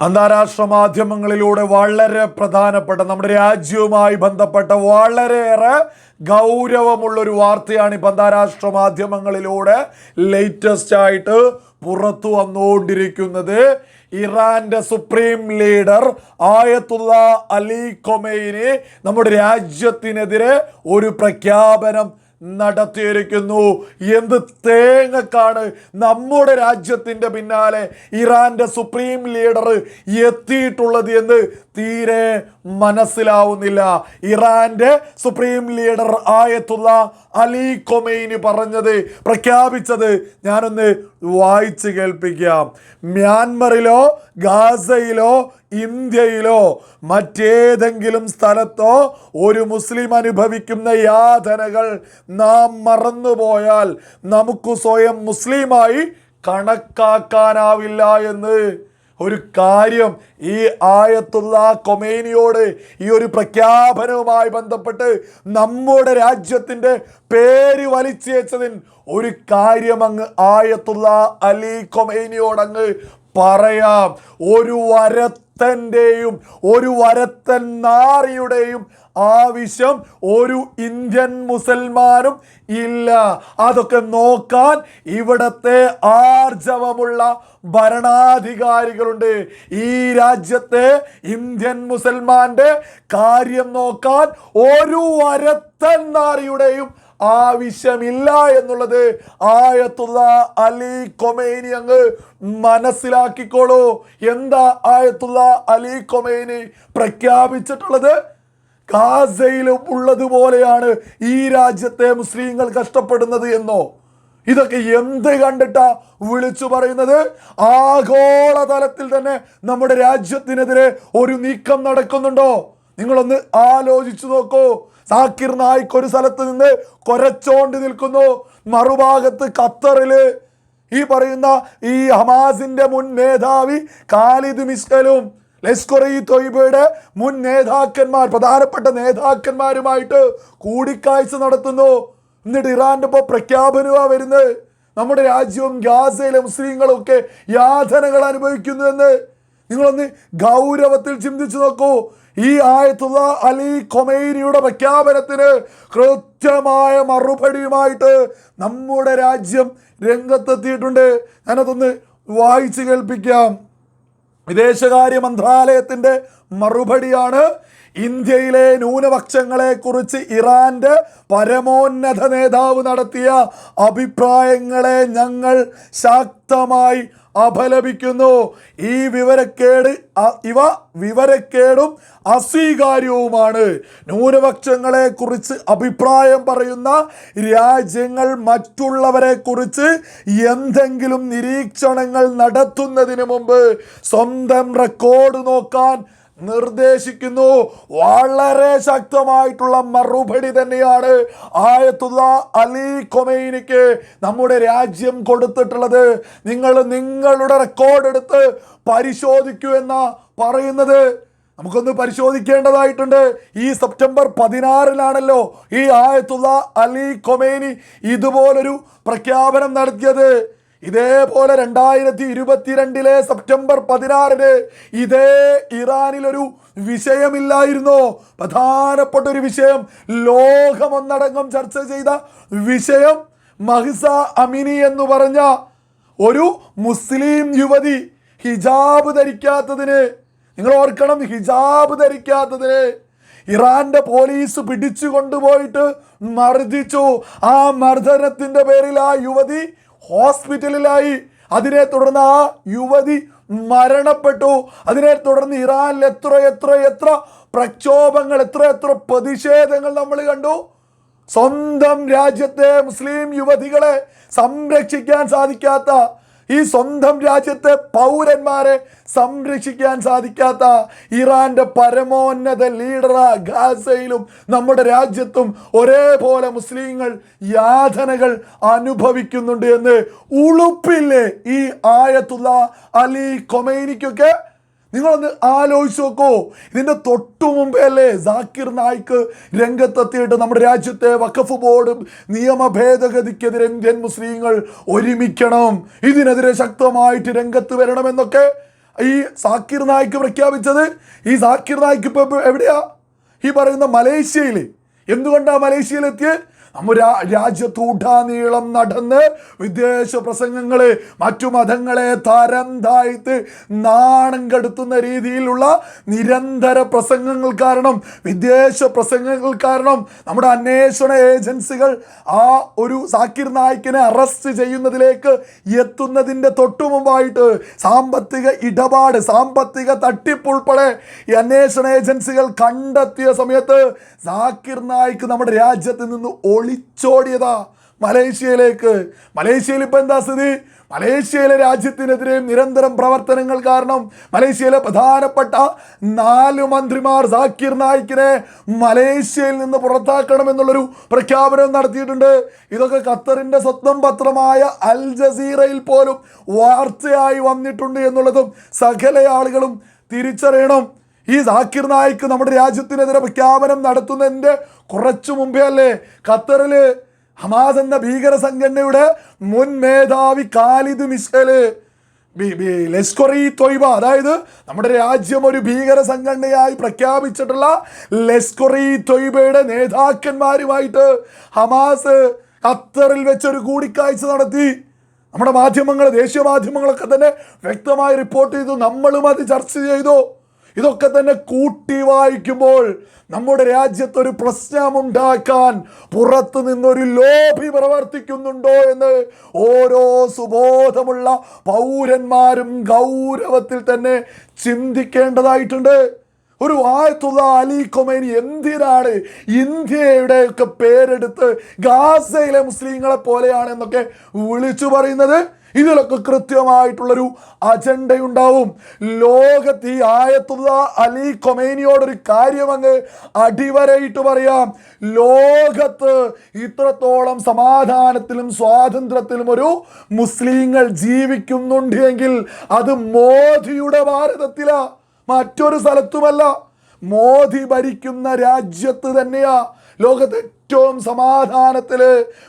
അന്താരാഷ്ട്ര മാധ്യമങ്ങളിലൂടെ വളരെ പ്രധാനപ്പെട്ട നമ്മുടെ രാജ്യവുമായി ബന്ധപ്പെട്ട വളരെയേറെ ഗൗരവമുള്ള ഒരു വാർത്തയാണ് ഇപ്പം അന്താരാഷ്ട്ര മാധ്യമങ്ങളിലൂടെ ലേറ്റസ്റ്റ് ആയിട്ട് പുറത്തു വന്നുകൊണ്ടിരിക്കുന്നത്. ഇറാന്റെ supreme leader Ayatollah Ali Khamenei നമ്മുടെ രാജ്യത്തിനെതിരെ ഒരു പ്രഖ്യാപനം നടത്തിയിരിക്കുന്നു. എന്ത് തേങ്ങക്കാണ് നമ്മുടെ രാജ്യത്തിന്റെ പിന്നാലെ ഇറാന്റെ സുപ്രീം ലീഡർ എത്തിയിട്ടുള്ളത് എന്ന് തീരെ മനസ്സിലാവുന്നില്ല. ഇറാന്റെ supreme leader Ayatollah Ali Khamenei പറഞ്ഞത് പ്രഖ്യാപിച്ചത് ഞാനൊന്ന് വായിച്ച് കേൾപ്പിക്കാം. മ്യാൻമറിലോ ഗാസയിലോ ഇന്ത്യയിലോ മറ്റേതെങ്കിലും സ്ഥലത്തോ ഒരു മുസ്ലിം അനുഭവിക്കുന്ന യാതനകൾ നാം മറന്നുപോയാൽ നമുക്ക് സ്വയം മുസ്ലിമായി കണക്കാക്കാനാവില്ല എന്ന്. ഒരു കാര്യം ഈ ആയത്തുള്ള കൊമേനിയോട് ഈ ഒരു പ്രഖ്യാപനവുമായി ബന്ധപ്പെട്ട് നമ്മുടെ രാജ്യത്തിന്റെ പേര് വലിച്ചേച്ചതിൽ ഒരു കാര്യം അങ്ങ് ആയത്തുള്ള അലി കൊമേനിയോട് അങ്ങ് പറയാം. ഒരു വരത്തന്റെയും ഒരു വരത്തൻ നാറിയുടെയും ആവശ്യം ഒരു ഇന്ത്യൻ മുസൽമാനും ഇല്ല. അതൊക്കെ നോക്കാൻ ഇവിടത്തെ ആർജവമുള്ള ഭരണാധികാരികളുണ്ട്. ഈ രാജ്യത്തെ ഇന്ത്യൻ മുസൽമാന്റെ കാര്യം നോക്കാൻ ഒരു വരത്തൻ നാറിയുടെയും ആവശ്യമില്ല എന്നുള്ളത് ആയത്തുള്ള അലി കൊമേനി അങ്ങ് മനസ്സിലാക്കിക്കോളൂ. എന്താ ആയത്തുള്ള അലി കൊമേനി പ്രഖ്യാപിച്ചിട്ടുള്ളത്? ഗാസയിലും ഉള്ളതുപോലെയാണ് ഈ രാജ്യത്തെ മുസ്ലിങ്ങൾ കഷ്ടപ്പെടുന്നത് എന്നോ? ഇതൊക്കെ എന്ത് കണ്ടിട്ടാ വിളിച്ചു പറയുന്നത്? ആഗോളതലത്തിൽ തന്നെ നമ്മുടെ രാജ്യത്തിനെതിരെ ഒരു നീക്കം നടക്കുന്നുണ്ടോ? നിങ്ങളൊന്ന് ആലോചിച്ചു നോക്കൂ. സാക്കിർ നായിക്ക് ഒരു സ്ഥലത്ത് നിന്ന് കൊരച്ചോണ്ട് നിൽക്കുന്നു. മറുഭാഗത്ത് ഖത്തറിൽ ഈ പറയുന്ന ഈ ഹമാസിന്റെ മുൻ മേധാവി ഖാലിദ് മിസ്കലും ഇ തൊയ്ബയുടെ മുൻ നേതാക്കന്മാർ പ്രധാനപ്പെട്ട നേതാക്കന്മാരുമായിട്ട് കൂടിക്കാഴ്ച നടത്തുന്നു. എന്നിട്ട് ഇറാന്റെ ഇപ്പോൾ പ്രഖ്യാപനമാ വരുന്നത്. നമ്മുടെ രാജ്യവും ഗാസയിലെ മുസ്ലിങ്ങളും ഒക്കെ യാതനകൾ അനുഭവിക്കുന്നു എന്ന്. നിങ്ങളൊന്ന് ഗൗരവത്തിൽ ചിന്തിച്ചു നോക്കൂ. ഈ ആയത്തുള്ള അലി കൊമൈനിയുടെ പ്രഖ്യാപനത്തിന് കൃത്യമായ മറുപടിയുമായിട്ട് നമ്മുടെ രാജ്യം രംഗത്തെത്തിയിട്ടുണ്ട്. ഞാനതൊന്ന് വായിച്ചു കേൾപ്പിക്കാം. വിദേശകാര്യ മന്ത്രാലയത്തിന്റെ മറുപടിയാണ് ഇന്ത്യയിലെ ന്യൂനപക്ഷങ്ങളെ കുറിച്ച് ഇറാന്റെ പരമോന്നത നേതാവ് നടത്തിയ അഭിപ്രായങ്ങളെ ഞങ്ങൾ ശക്തമായി അപലപിക്കുന്നു. ഈ വിവരക്കേട് ഇവ വിവരക്കേടും അസ്വീകാര്യവുമാണ്. ന്യൂനപക്ഷങ്ങളെ കുറിച്ച് അഭിപ്രായം പറയുന്ന രാജ്യങ്ങൾ മറ്റുള്ളവരെ കുറിച്ച് എന്തെങ്കിലും നിരീക്ഷണങ്ങൾ നടത്തുന്നതിന് മുമ്പ് സ്വന്തം റെക്കോർഡ് നോക്കാൻ നിർദ്ദേശിക്കുന്നു. വളരെ ശക്തമായിട്ടുള്ള മറുപടി തന്നെയാണ് ആയത്തുള്ള അലി കൊമൈനിക്ക് നമ്മുടെ രാജ്യം കൊടുത്തിട്ടുള്ളത്. നിങ്ങൾ നിങ്ങളുടെ റെക്കോർഡ് എടുത്ത് പരിശോധിക്കൂ എന്ന പറയുന്നത്. നമുക്കൊന്ന് പരിശോധിക്കേണ്ടതായിട്ടുണ്ട്. ഈ സെപ്റ്റംബർ പതിനാറിലാണല്ലോ ഈ ആയത്തുള്ള അലി കൊമേനി ഇതുപോലൊരു പ്രഖ്യാപനം നടത്തിയത്. ഇതേപോലെ രണ്ടായിരത്തി ഇരുപത്തിരണ്ടിലെ സെപ്റ്റംബർ പതിനാറിന് ഇതേ ഇറാനിലൊരു വിഷയമില്ലായിരുന്നോ. പ്രധാനപ്പെട്ട ഒരു വിഷയം ലോകമൊന്നടങ്കം ചർച്ച ചെയ്ത വിഷയം മഹിസ അമിനി എന്ന് പറഞ്ഞ ഒരു മുസ്ലിം യുവതി ഹിജാബ് ധരിക്കാത്തതിന്. നിങ്ങൾ ഓർക്കണം ഹിജാബ് ധരിക്കാത്തതിന് ഇറാന്റെ പോലീസ് പിടിച്ചു കൊണ്ടുപോയിട്ട് മർദ്ദിച്ചു. ആ മർദ്ദനത്തിന്റെ പേരിൽ ആ യുവതി ഹോസ്പിറ്റലിലായി. അതിനെ തുടർന്ന് ആ യുവതി മരണപ്പെട്ടു. അതിനെ തുടർന്ന് ഇറാനിൽ എത്ര എത്ര എത്ര പ്രക്ഷോഭങ്ങൾ എത്ര എത്ര പ്രതിഷേധങ്ങൾ നമ്മൾ കണ്ടു. സ്വന്തം രാജ്യത്തെ മുസ്ലിം യുവതികളെ സംരക്ഷിക്കാൻ സാധിക്കാത്ത ഈ സ്വന്തം രാജ്യത്തെ പൗരന്മാരെ സംരക്ഷിക്കാൻ സാധിക്കാത്ത ഇറാന്റെ പരമോന്നത ലീഡറാ ഗാസയിലും നമ്മുടെ രാജ്യത്തും ഒരേപോലെ മുസ്ലിങ്ങൾ യാതനകൾ അനുഭവിക്കുന്നുണ്ട് എന്ന് ഉളുപ്പില്ലേ ഈ ആയത്തുള്ള അലി കൊമൈനിക്കൊക്കെ നിങ്ങളൊന്ന് ആലോചിച്ച് നോക്കൂ ഇതിന്റെ തൊട്ടു മുമ്പേ അല്ലേ ജാക്കിർ നായിക്ക് രംഗത്തെത്തിയിട്ട് നമ്മുടെ രാജ്യത്തെ വഖഫ് ബോർഡ് നിയമ ഭേദഗതിക്കെതിരെ ഇന്ത്യൻ മുസ്ലിങ്ങൾ ഒരുമിക്കണം. ഇതിനെതിരെ ശക്തമായിട്ട് രംഗത്ത് വരണമെന്നൊക്കെ ഈ സാക്കിർ നായിക്ക് പ്രഖ്യാപിച്ചത്. ഈ സാക്കിർ നായിക്ക് ഇപ്പോൾ എവിടെയാ? ഈ പറയുന്ന മലേഷ്യയിൽ എന്തുകൊണ്ടാണ് മലേഷ്യയിലെത്തിയത് നമ്മ രാ- രാജ്യത്തൂടാനീളം നടന്ന് വിദേശ പ്രസംഗങ്ങളെ മറ്റു മതങ്ങളെ തരം താഴ്ത്ത് നാണം കെടുത്തുന്ന രീതിയിലുള്ള നിരന്തര പ്രസംഗങ്ങൾ കാരണം വിദേശ പ്രസംഗങ്ങൾ കാരണം നമ്മുടെ അന്വേഷണ ഏജൻസികൾ ആ ഒരു സാക്കിർ നായിക്കിനെ അറസ്റ്റ് ചെയ്യുന്നതിലേക്ക് എത്തുന്നതിന്റെ തൊട്ടു മുമ്പായിട്ട് സാമ്പത്തിക ഇടപാട് സാമ്പത്തിക തട്ടിപ്പ് ഉൾപ്പെടെ ഈ അന്വേഷണ ഏജൻസികൾ കണ്ടെത്തിയ സമയത്ത് സാക്കിർ നായിക്ക് നമ്മുടെ രാജ്യത്ത് നിന്ന് ഒളിച്ചോടിയതാ മലേഷ്യയിലേക്ക്. മലേഷ്യയിൽ ഇപ്പം എന്താ സ്ഥിതി? മലേഷ്യയിലെ രാജ്യത്തിനെതിരെ നിരന്തരം പ്രവർത്തനങ്ങൾ കാരണം മലേഷ്യയിലെ പ്രധാനപ്പെട്ട നാല് മന്ത്രിമാർ സാക്കിർ നായിക്കിനെ മലേഷ്യയിൽ നിന്ന് പുറത്താക്കണമെന്നുള്ളൊരു പ്രഖ്യാപനം നടത്തിയിട്ടുണ്ട്. ഇതൊക്കെ ഖത്തറിന്റെ സ്വന്തം പത്രമായ അൽ ജസീറയിൽ പോലും വാർത്തയായി വന്നിട്ടുണ്ട് എന്നുള്ളതും സകല ആളുകളും തിരിച്ചറിയണം. ഈ സാക്കിർ നായിക്ക് നമ്മുടെ രാജ്യത്തിനെതിരെ പ്രഖ്യാപനം നടത്തുന്നതിന്റെ കുറച്ചു മുമ്പേ അല്ലേ ഖത്തറിൽ ഹമാസ് എന്ന ഭീകര സംഘടനയുടെ മുൻ മേധാവി കാലിദ് മിഷേൽ ഇ തൊയ്ബ അതായത് നമ്മുടെ രാജ്യം ഒരു ഭീകര സംഘടനയായി പ്രഖ്യാപിച്ചിട്ടുള്ള ലഷ്കർ തൊയ്ബയുടെ നേതാക്കന്മാരുമായിട്ട് ഹമാസ് ഖത്തറിൽ വെച്ചൊരു കൂടിക്കാഴ്ച നടത്തി. നമ്മുടെ മാധ്യമങ്ങൾ ദേശീയ മാധ്യമങ്ങളൊക്കെ തന്നെ വ്യക്തമായി റിപ്പോർട്ട് ചെയ്തു. നമ്മളും അത് ചർച്ച ചെയ്തു. ഇതൊക്കെ തന്നെ കൂട്ടി വായിക്കുമ്പോൾ നമ്മുടെ രാജ്യത്തൊരു പ്രശ്നമുണ്ടാക്കാൻ പുറത്തു നിന്നൊരു ലോഭി പ്രവർത്തിക്കുന്നുണ്ടോ എന്ന് ഓരോ സുബോധമുള്ള പൗരന്മാരും ഗൗരവത്തിൽ തന്നെ ചിന്തിക്കേണ്ടതായിട്ടുണ്ട്. ഒരു ആയത്തുള്ള അലി കൊമേനി എന്തിനാണ് ഇന്ത്യയുടെ ഒക്കെ പേരെടുത്ത് ഗാസയിലെ മുസ്ലിങ്ങളെ പോലെയാണ് എന്നൊക്കെ വിളിച്ചു പറയുന്നത്? ഇതിലൊക്കെ കൃത്യമായിട്ടുള്ളൊരു അജണ്ടയുണ്ടാവും. ലോകത്ത് ഈ ആയത്തുള്ള അലി കൊമേനിയോടൊരു കാര്യം അങ്ങ് അടിവരയിട്ട് പറയാം. ലോകത്ത് ഇത്രത്തോളം സമാധാനത്തിലും സ്വാതന്ത്ര്യത്തിലും ഒരു മുസ്ലിങ്ങൾ ജീവിക്കുന്നുണ്ട് എങ്കിൽ അത് മോദിയുടെ ഭാരതത്തിലാ. മറ്റൊരു സ്ഥലത്തുമല്ല. മോദി ഭരിക്കുന്ന രാജ്യത്ത് തന്നെയാ. ലോകത്ത് ഏറ്റവും സമാധാനത്തിൽ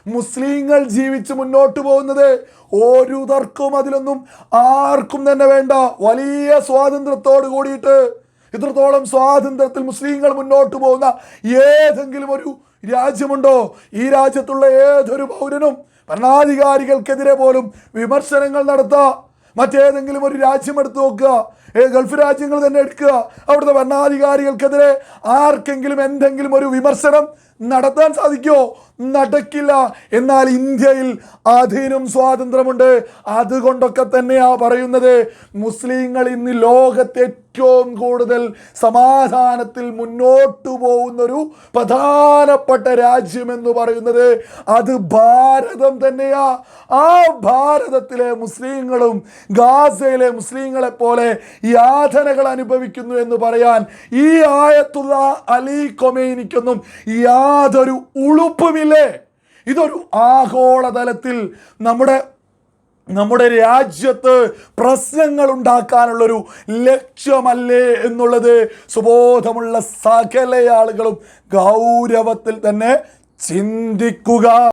മുസ്ലിങ്ങൾ ജീവിച്ച് മുന്നോട്ട് പോകുന്നത് ഒരു തർക്കവും അതിലൊന്നും ആർക്കും തന്നെ വേണ്ട. വലിയ സ്വാതന്ത്ര്യത്തോട് കൂടിയിട്ട് ഇത്രത്തോളം സ്വാതന്ത്ര്യത്തിൽ മുസ്ലിങ്ങൾ മുന്നോട്ട് പോകുന്ന ഏതെങ്കിലും ഒരു രാജ്യമുണ്ടോ? ഈ രാജ്യത്തുള്ള ഏതൊരു പൗരനും ഭരണാധികാരികൾക്കെതിരെ പോലും വിമർശനങ്ങൾ നടത്താം. മറ്റേതെങ്കിലും ഒരു രാജ്യം എടുത്തു നോക്കുക. ഗൾഫ് രാജ്യങ്ങൾ തന്നെ എടുക്കുക. അവിടുത്തെ ഭരണാധികാരികൾക്കെതിരെ ആർക്കെങ്കിലും എന്തെങ്കിലും ഒരു വിമർശനം നടത്താൻ സാധിക്കുമോ നടക്കില്ല. എന്നാൽ ഇന്ത്യയിൽ അതിനും സ്വാതന്ത്ര്യമുണ്ട്. അതുകൊണ്ടൊക്കെ തന്നെയാ പറയുന്നത്. മുസ്ലിങ്ങൾ ഇന്ന് ലോകത്തെ ഏറ്റവും കൂടുതൽ സമാധാനത്തിൽ മുന്നോട്ടു പോകുന്നൊരു പ്രധാനപ്പെട്ട രാജ്യം എന്ന് പറയുന്നത് അത് ഭാരതം തന്നെയാ. ആ ഭാരതത്തിലെ മുസ്ലിങ്ങളും ഗാസയിലെ മുസ്ലിങ്ങളെ പോലെ യാതനകൾ അനുഭവിക്കുന്നു എന്ന് പറയാൻ ഈ ആയത്തുള്ള അലി കൊമേനിക്കൊന്നും യാതൊരു ഉളുപ്പുമില്ലേ? ഇതൊരു ആഗോളതലത്തിൽ നമ്മുടെ നമ്മുടെ രാജ്യത്ത് പ്രശ്നങ്ങൾ ഉണ്ടാക്കാനുള്ളൊരു ലക്ഷ്യമല്ലേ എന്നുള്ളത് സുബോധമുള്ള സകല ആളുകളും ഗൗരവത്തിൽ തന്നെ ചിന്തിക്കുക.